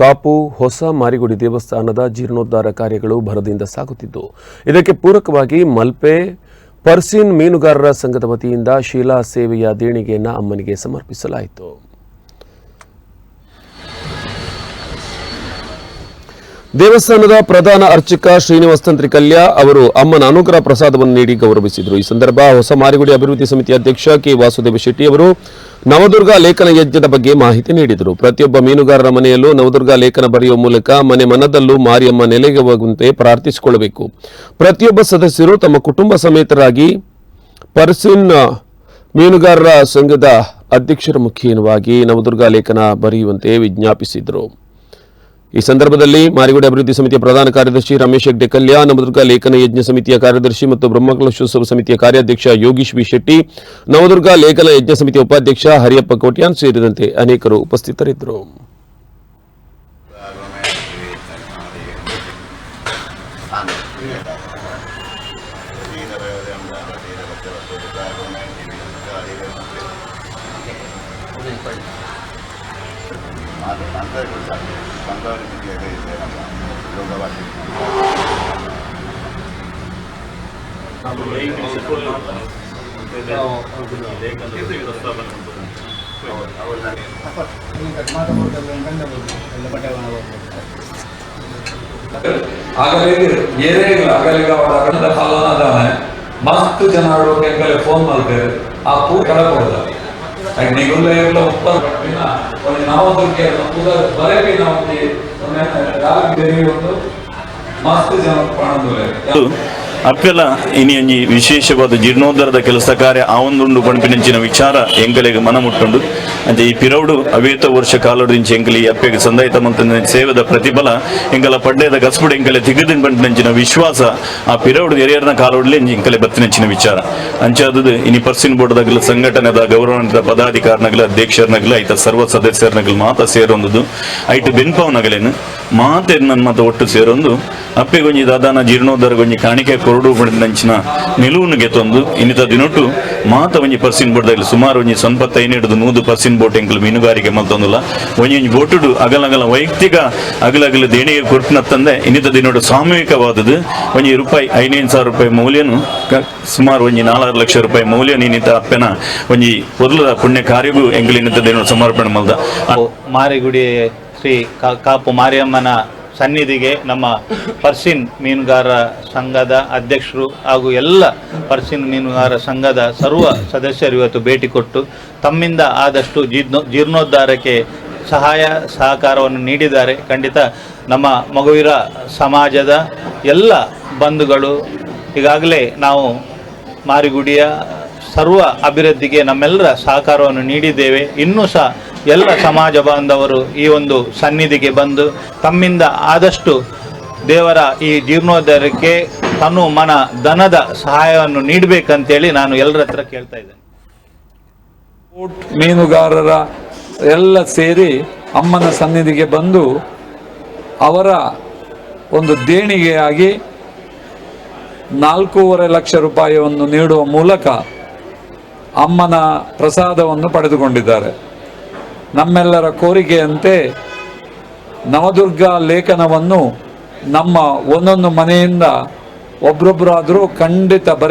ಕಾಪು ಹೊಸ ಮಾರಿಗುಡಿ ದೇವಸ್ಥಾನದ ಜೀರ್ಣೋದ್ಧಾರ ಕಾರ್ಯಗಳು ಭರದಿಂದ ಸಾಗುತ್ತಿದ್ದು, ಇದಕ್ಕೆ ಪೂರಕವಾಗಿ ಮಲ್ಪೆ ಪರ್ಸಿನ್ ಮೀನುಗಾರರ ಸಂಘದ ವತಿಯಿಂದ ಶೀಲಾ ಸೇವೆಯ ದೇಣಿಗೆಯನ್ನು ಅಮ್ಮನಿಗೆ ಸಮರ್ಪಿಸಲಾಯಿತು. ದೇವಸ್ಥಾನದ ಪ್ರಧಾನ ಅರ್ಚಕ ಶ್ರೀನಿವಾಸ ತಂತ್ರಿಕಲ್ಯ ಅವರು ಅಮ್ಮನ ಅನುಗ್ರಹ ಪ್ರಸಾದವನ್ನು ನೀಡಿ ಗೌರವಿಸಿದರು. ಈ ಸಂದರ್ಭ ಹೊಸ ಮಾರಿಗುಡಿ ಅಭಿವೃದ್ಧಿ ಸಮಿತಿ ಅಧ್ಯಕ್ಷ ಕೆ ವಾಸುದೇವ ಶೆಟ್ಟಿ ಅವರು ನವದುರ್ಗ ಲೇಖನ ಯಜ್ಞದ ಬಗ್ಗೆ ಮಾಹಿತಿ ನೀಡಿದರು. ಪ್ರತಿಯೊಬ್ಬ ಮೀನುಗಾರರ ಮನೆಯಲ್ಲೂ ನವದುರ್ಗ ಲೇಖನ ಬರೆಯುವ ಮೂಲಕ ಮನೆ ಮನದಲ್ಲೂ ಮಾರಿಯಮ್ಮ ನೆಲೆಗೆ ಹೋಗುವಂತೆ ಪ್ರಾರ್ಥಿಸಿಕೊಳ್ಳಬೇಕು. ಪ್ರತಿಯೊಬ್ಬ ಸದಸ್ಯರು ತಮ್ಮ ಕುಟುಂಬ ಸಮೇತರಾಗಿ ಪರ್ಸಿನ್ ಮೀನುಗಾರರ ಸಂಘದ ಅಧ್ಯಕ್ಷರ ಮುಖೇನವಾಗಿ ನವದುರ್ಗ ಲೇಖನ ಬರೆಯುವಂತೆ ವಿಜ್ಞಾಪಿಸಿದರು. ಈ ಸಂದರ್ಭದಲ್ಲಿ ಮಾರಿಗುಡಿ ಅಭಿವೃದ್ಧಿ ಸಮಿತಿಯ ಪ್ರಧಾನ ಕಾರ್ಯದರ್ಶಿ ರಮೇಶ್ ಹೆಗ್ಡೆ ಕಲ್ಯಾಣ ನವದುರ್ಗ ಲೇಖನ ಯಜ್ಞ ಸಮಿತಿಯ ಕಾರ್ಯದರ್ಶಿ ಮತ್ತು ಬ್ರಹ್ಮಕಲಶೋತ್ಸವ ಸಮಿತಿಯ ಕಾರ್ಯಾಧ್ಯಕ್ಷ ಯೋಗೀಶ್ ವಿ ಶೆಟ್ಟಿ, ನವದುರ್ಗ ಲೇಖನ ಯಜ್ಞ ಸಮಿತಿಯ ಉಪಾಧ್ಯಕ್ಷ ಹರಿಯಪ್ಪ ಕೋಟ್ಯಾನ್ ಸೇರಿದಂತೆ ಅನೇಕರು ಉಪಸ್ಥಿತರಿದ್ದರು. ಆಗಲಿಗೆ ಏನೇ ಇಲ್ಲ ಆಗಲಿಗೆ ಅವರ ಅಗಣದ ಫಲನದಾನೆ ಮಸ್ತ್ ಜನ ಫೋನ್ ಮಾಡ್ತಾರೆ. ಆ ಪೂ ಕಳಕೊಡದ ನಿಗುಲ್ಲ ಉಪ್ಪರ್ ಪಟ್ಟಿನ ಒಂದು ನಾವೊಂದಕ್ಕೆ ಬರಕ್ಕೆ ನಾವು ಒಂದು ಮಸ್ತ್ ಜನ ಕಾಣುದಿಲ್ಲ ಇದು ಅಪ್ಪೆಲ್ಲ ಇನಿ ಒಂಜಿ ವಿಶೇಷವಾದ ಜೀರ್ಣೋದ್ಧಾರದ ಕೆಲಸ ಕಾರ್ಯ ಆವೊಂದುಂಡು ಪಣಪಿನಂಚಿನ ವಿಚಾರ ಎಂಕಲೆಗೆ ಮನ ಮುಟ್ಟುಂಡು ಅಂಚೆ ಈ ಪಿರೌಡು ಅವೇತ ವರ್ಷ ಕಾಲದಿಂಚ ಎಂಕಲಿ ಅಪ್ಪೆಗೆ ಸಂದಾಯಿತ ಮಂತನ ಸೇವೆದ ಪ್ರತಿಫಲ ಎಂಕಲ ಪಡ್ಡೆದ ಗಸ್ಪುಡು ಎಂಕಲೆ ತಿಗದಿನ ಪಂಪಿನಂಚಿನ ವಿಶ್ವಾಸ ಆ ಪಿರೌಡು ಎರಿಯರ್ನ ಕಾಲೋಡ್ಲಿ ಎಂಕಲೆ ಬತ್ತಿನಂಚಿನ ವಿಚಾರ. ಅಂಚೆ ಅದು ಇನಿ ಪರ್ಸಿನ್ ಬೋರ್ಡ್ದಾಗಲ, ಸಂಘಟನೆದ ಗೌರವಾನ್ವಿತ ಪದಾಧಿಕಾರನಗಲ, ಅಧ್ಯಕ್ಷರನಗಲ ಐತ ಸರ್ವ ಸದಸ್ಯರನಗಲ ಮಾತ ಸೇರೊಂದು ಐಟ್ ಬೆನ್ಪವನಗಲೇನು ಮಾತೆ ನನ್ನ ಮಾತ ಒಟ್ಟು ಸೇರೊಂದು. ಅಪ್ಪೆಗೊಂಜಿ ದಾದಾನ ಜೀರ್ಣೋದ್ಧಾರ ಗೊಂಜಿ ಕಾಣಿಕೆ ಕೊರಡು ಬಡಿದಂಚಿನ ನಿಲುವನ್ನು ಗೆತ್ತೊಂದು ಇನ್ನಿತ ದಿನೊಟ್ಟು ಮಾತ ಒಂಜಿ ಪರ್ಸಿನ್ ಬೋಟ್ದಾಗಲಿ ಸುಮಾರು ಒಂಜಿ ಸಂಪತ್ತೈನಿಡ್ದು ನೂದು ಪರ್ಸಿನ್ ಬೋಟ್ ಎಂಕಲು ಮೀನುಗಾರಿಕೆ ಮಲ್ತೊಂದುಲ್ಲ ಒಂಜಿ ಒಂಜಿ ಬೋಟುಡು ಅಗಲಗಲ ವೈಯಕ್ತಿಕ ಅಗಲಗಲ ದೇಣಿಗೆ ತಂದೆ ಇನ್ನಿತ ದಿನೊಟ್ಟು ಸಾಮೂಹಿಕವಾದದ್ದು. ಒಂಜಿ ರೂಪಾಯಿ ಐನೈದು ಸಾವಿರ ರೂಪಾಯಿ ಮೌಲ್ಯನು ಸುಮಾರು ಒಂಜಿ ನಾಲ್ಕು ಲಕ್ಷ ರೂಪಾಯಿ ಮೌಲ್ಯ ನೀನಿತ ಅಪ್ಪೆನ ಒಂಜಿ ಪೊರ್ಲದ ಪುಣ್ಯ ಕಾರ್ಯಗೂ ಎಂಕಲಿನಿತ ದಿನ ಸಮರ್ಪಣೆ ಮಲ್ದ. ಮಾರಿಗುಡಿ ಶ್ರೀ ಕಾ- ಕಾಪು ಮಾರಿಯಮ್ಮನ ಸನ್ನಿಧಿಗೆ ನಮ್ಮ ಪರ್ಸಿನ್ ಮೀನುಗಾರ ಸಂಘದ ಅಧ್ಯಕ್ಷರು ಹಾಗೂ ಎಲ್ಲ ಪರ್ಸಿನ್ ಮೀನುಗಾರ ಸಂಘದ ಸರ್ವ ಸದಸ್ಯರು ಇವತ್ತು ಭೇಟಿ ಕೊಟ್ಟು ತಮ್ಮಿಂದ ಆದಷ್ಟು ಜೀರ್ಣೋ, ಜೀರ್ಣೋದ್ಧಾರಕ್ಕೆ ಸಹಾಯ ಸಹಕಾರವನ್ನು ನೀಡಿದ್ದಾರೆ. ಖಂಡಿತ ನಮ್ಮ ಮಗುವಿರ ಸಮಾಜದ ಎಲ್ಲ ಬಂಧುಗಳು ಈಗಾಗಲೇ ನಾವು ಮಾರಿಗುಡಿಯ ಸರ್ವ ಅಭಿವೃದ್ಧಿಗೆ ನಮ್ಮೆಲ್ಲರ ಸಹಕಾರವನ್ನು ನೀಡಿದ್ದೇವೆ. ಇನ್ನೂ ಸಹ ಎಲ್ಲ ಸಮಾಜ ಬಾಂಧವರು ಈ ಒಂದು ಸನ್ನಿಧಿಗೆ ಬಂದು ತಮ್ಮಿಂದ ಆದಷ್ಟು ದೇವರ ಈ ಜೀರ್ಣೋದ್ಧಾರಕ್ಕೆ ತನು ಮನ ಧನದ ಸಹಾಯವನ್ನು ನೀಡಬೇಕಂತೇಳಿ ನಾನು ಎಲ್ಲರ ಹತ್ರ ಕೇಳ್ತಾ ಇದ್ದೇನೆ. ಮೀನುಗಾರರ ಎಲ್ಲ ಸೇರಿ ಅಮ್ಮನ ಸನ್ನಿಧಿಗೆ ಬಂದು ಅವರ ಒಂದು ದೇಣಿಗೆಯಾಗಿ ನಾಲ್ಕೂವರೆ ಲಕ್ಷ ರೂಪಾಯಿಯನ್ನು ನೀಡುವ ಮೂಲಕ ಅಮ್ಮನ ಪ್ರಸಾದವನ್ನು ಪಡೆದುಕೊಂಡಿದ್ದಾರೆ. ನಮ್ಮೆಲ್ಲರ ಕೋರಿಕೆಯಂತೆ ನವದುರ್ಗ ಲೇಖನವನ್ನು ನಮ್ಮ ಒಂದೊಂದು ಮನೆಯಿಂದ ಒಬ್ರೊಬ್ಬರಾದರೂ ಖಂಡಿತ ಬರೆ